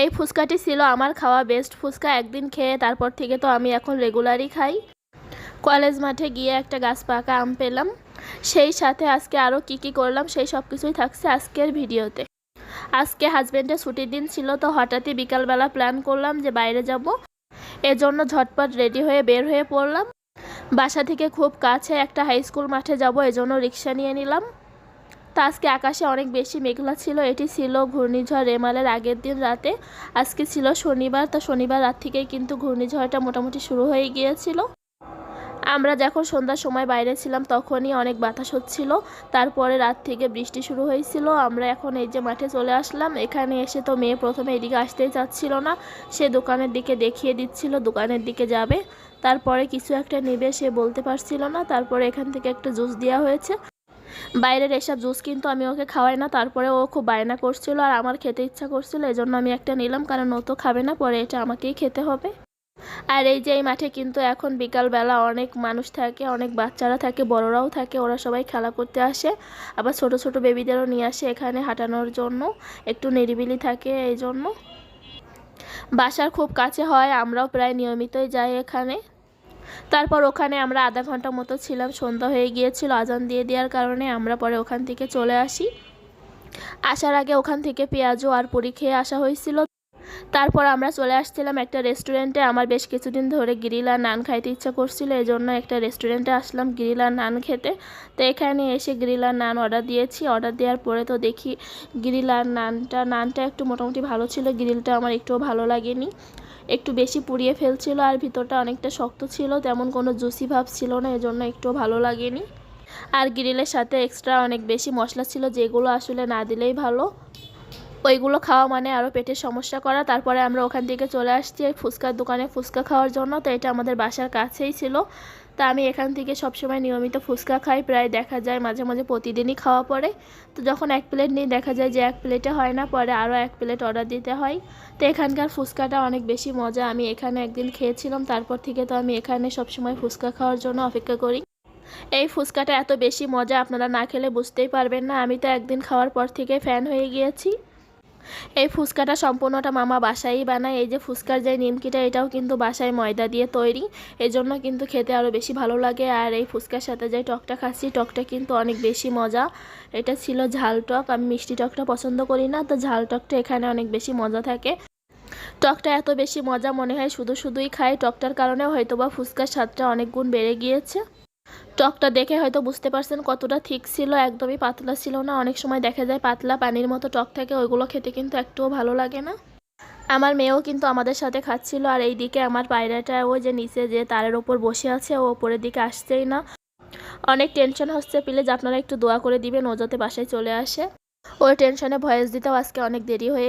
এই ফুচকাটি ছিল আমার খাওয়া বেস্ট ফুচকা। একদিন খেয়ে তারপর থেকে তো আমি এখন রেগুলারই খাই। কলেজ মাঠে গিয়ে একটা গাছ পাকা আম পেলাম। সেই সাথে আজকে আরও কী কী করলাম সেই সব কিছুই থাকছে আজকের ভিডিওতে। আজকে হাজব্যান্ডের ছুটির দিন ছিল তো হঠাৎই বিকালবেলা প্ল্যান করলাম যে বাইরে যাব। এজন্য ঝটপট রেডি হয়ে বের হয়ে পড়লাম। বাসা থেকে খুব কাছে একটা হাই স্কুল মাঠে যাব, এজন্য রিক্সা নিয়ে নিলাম। তা আজকে আকাশে অনেক বেশি মেঘলা ছিল। এটি ছিল ঘূর্ণিঝড় রেমালের আগের দিন রাতে। আজকে ছিল শনিবার, তা শনিবার রাত থেকেই কিন্তু ঘূর্ণিঝড়টা মোটামুটি শুরু হয়ে গিয়েছিল। আমরা যখন সন্ধ্যার সময় বাইরে ছিলাম, তখনই অনেক বাতাস হচ্ছিল। তারপরে রাত থেকে বৃষ্টি শুরু হয়েছিল। আমরা এখন এই যে মাঠে চলে আসলাম, এখানে এসে তো মেয়ে প্রথমে এদিকে আসতেই চাচ্ছিল না। সে দোকানের দিকে দেখিয়ে দিচ্ছিল, দোকানের দিকে যাবে। তারপরে কিছু একটা নেবে সে বলতে পারছিল না। তারপরে এখান থেকে একটা জুস দেওয়া হয়েছে। বাইরের এসব জুস কিন্তু আমি ওকে খাওয়াই না, তারপরে ও খুব বায়না করছিল আর আমার খেতে ইচ্ছা করছিল, এজন্য আমি একটা নিলাম, কারণ ও তো খাবে না, পরে এটা আমাকেই খেতে হবে। আর এই যে এই মাঠে কিন্তু এখন বিকালবেলা অনেক মানুষ থাকে, অনেক বাচ্চারা থাকে, বড়রাও থাকে, ওরা সবাই খেলা করতে আসে। আবার ছোট ছোট বেবিদেরও নিয়ে আসে এখানে হাঁটানোর জন্য, একটু নিরিবিলি থাকে এই জন্য। বাসার খুব কাছে হয়, আমরাও প্রায় নিয়মিতই যাই এখানে। তারপর ওখানে আমরা আধা ঘণ্টা মতো ছিলাম, সন্ধ্যা হয়ে গিয়েছিল আজান দিয়ে দেওয়ার কারণে আমরা পরে ওখান থেকে চলে আসি। আসার আগে ওখান থেকে পেঁয়াজও আর পুরি খেয়ে আসা হয়েছিল। তারপর আমরা চলে আসছিলাম একটা রেস্টুরেন্টে। আমার বেশ কিছুদিন ধরে গ্রিল আর নান খাইতে ইচ্ছা করছিল এই জন্য একটা রেস্টুরেন্টে আসলাম গ্রিল আর নান খেতে। তো এখানে এসে গ্রিল আর নান অর্ডার দিয়েছি। অর্ডার দেওয়ার পরে তো দেখি গ্রিল আর নানটা নানটা একটু মোটামুটি ভালো ছিল। গ্রিলটা আমার একটুও ভালো লাগেনি। একটু বেশি পুড়িয়ে ফেলছিল আর ভিতরটা অনেকটা শক্ত ছিল, তেমন কোনো জুসি ভাব ছিল না, এজন্য একটু ভালো লাগেনি। আর গ্রিলের সাথে এক্সট্রা অনেক বেশি মশলা ছিল, যেগুলো আসলে না দিলেই ভালো। ওইগুলো খাওয়া মানে আরও পেটের সমস্যা করা। তারপরে আমরা ওখান থেকে চলে আসছি এই ফুচকার দোকানে ফুচকা খাওয়ার জন্য। তো এটা আমাদের বাসার কাছেই ছিল। তা আমি এখান থেকে সবসময় নিয়মিত ফুচকা খাই। প্রায় দেখা যায় মাঝে মাঝে প্রতিদিনই খাওয়া পড়ে। তো যখন এক প্লেট নিই, দেখা যায় যে এক প্লেটে হয় না। পরে আরও এক প্লেট অর্ডার দিতে হয়। তো এখানকার ফুচকাটা অনেক বেশি মজা। আমি এখানে একদিন খেয়েছিলাম। তারপর থেকে তো আমি এখানে সবসময় ফুচকা খাওয়ার জন্য অপেক্ষা করি। এই ফুচকাটা এত বেশি মজা আপনারা না খেলে বুঝতেই পারবেন না। আমি তো একদিন খাওয়ার পর থেকে ফ্যান হয়ে গিয়েছি। এই ফুচকাটা সম্পূর্ণটা মামা বাসায়ই বানায়। এই যে ফুচকার যে নিমকিটা, এটাও কিন্তু বাসায় ময়দা দিয়ে তৈরি। এই জন্য কিন্তু খেতে আরও বেশি ভালো লাগে। আর এই ফুচকার সাথে যে টকটা খাচ্ছি, টকটা কিন্তু অনেক বেশি মজা। এটা ছিল ঝাল টক। আমি মিষ্টি টকটা পছন্দ করি না, তো ঝাল টকটা এখানে অনেক বেশি মজা থাকে। টকটা এত বেশি মজা মনে হয় শুধু শুধুই খাই টকটার কারণে হয়তোবা ফুচকার স্বাদটা অনেক গুণ বেড়ে গিয়েছে। টকটা দেখে হয়তো বুঝতে পারছেন কতটা ঠিক ছিল, একদমই পাতলা ছিল না। অনেক সময় দেখা যায় পাতলা পানির মতো টক থাকে, ওইগুলো খেতে কিন্তু একটুও ভালো লাগে না। আমার মেয়েও কিন্তু আমাদের সাথে খাচ্ছিল আর এই দিকে আমার পায়রাটা ওই যে নিচে যে তারের ওপর বসে আছে, ও ওপরের দিকে আসছেই না। অনেক টেনশন হচ্ছে, প্লিজ আপনারা একটু দোয়া করে দিবেন, ও যাতে বাসায় চলে আসে। ওই টেনশনে ভয়েস দিতেও আজকে অনেক দেরি হয়ে